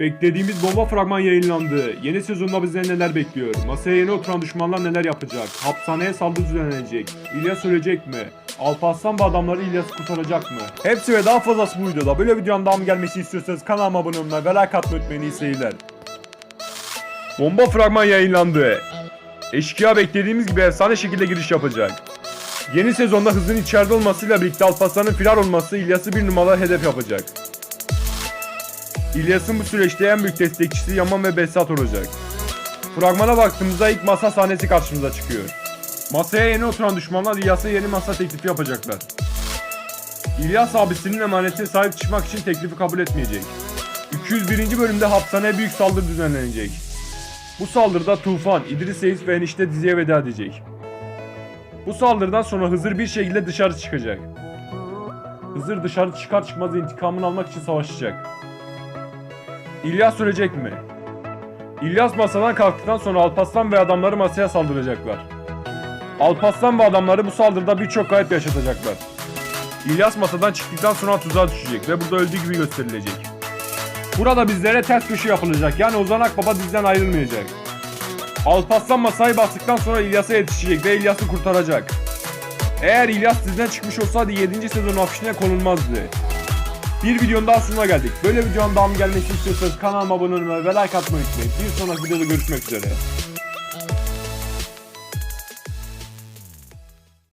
Beklediğimiz bomba fragman yayınlandı. Yeni sezonda bize neler bekliyor? Masaya yeni oturan düşmanlar neler yapacak? Hapishaneye saldırı düzenlenecek. İlyas ölecek mi? Alparslan ve adamları İlyas'ı kurtaracak mı? Hepsi ve daha fazlası bu videoda. Böyle videonun devamı gelmesi istiyorsanız kanalıma abone olmayı ve like atmayı unutmayın. İyi seyirler. Bomba fragman yayınlandı. Eşkıya beklediğimiz gibi efsane şekilde giriş yapacak. Yeni sezonda hızın içeride olmasıyla birlikte Alparslan'ın firar olması İlyas'ı bir numaralı hedef yapacak. İlyas'ın bu süreçte en büyük destekçisi Yaman ve Behzat olacak. Fragmana baktığımızda ilk masa sahnesi karşımıza çıkıyor. Masaya yeni oturan düşmanlar İlyas'a yeni masa teklifi yapacaklar. İlyas abisinin emanetine sahip çıkmak için teklifi kabul etmeyecek. 201. bölümde hapishaneye büyük saldırı düzenlenecek. Bu saldırıda Tufan, İdris Reis ve enişte diziye veda edecek. Bu saldırıdan sonra Hızır bir şekilde dışarı çıkacak. Hızır dışarı çıkar çıkmaz intikamını almak için savaşacak. İlyas ölecek mi? İlyas masadan kalktıktan sonra Alparslan ve adamları masaya saldıracaklar. Alparslan ve adamları bu saldırıda birçok kayıp yaşatacaklar. İlyas masadan çıktıktan sonra tuzağa düşecek ve burada öldüğü gibi gösterilecek. Burada bizlere ters köşe yapılacak yani Ozan Akbaba diziden ayrılmayacak. Alparslan masayı bastıktan sonra İlyas'a yetişecek ve İlyas'ı kurtaracak. Eğer İlyas diziden çıkmış olsaydı 7. sezon afişine konulmazdı. Bir videonun daha sonuna geldik. Böyle videonun devamı gelmesi istiyorsanız kanalıma abone olmayı ve like atmayı unutmayın. Bir sonraki videoda görüşmek üzere.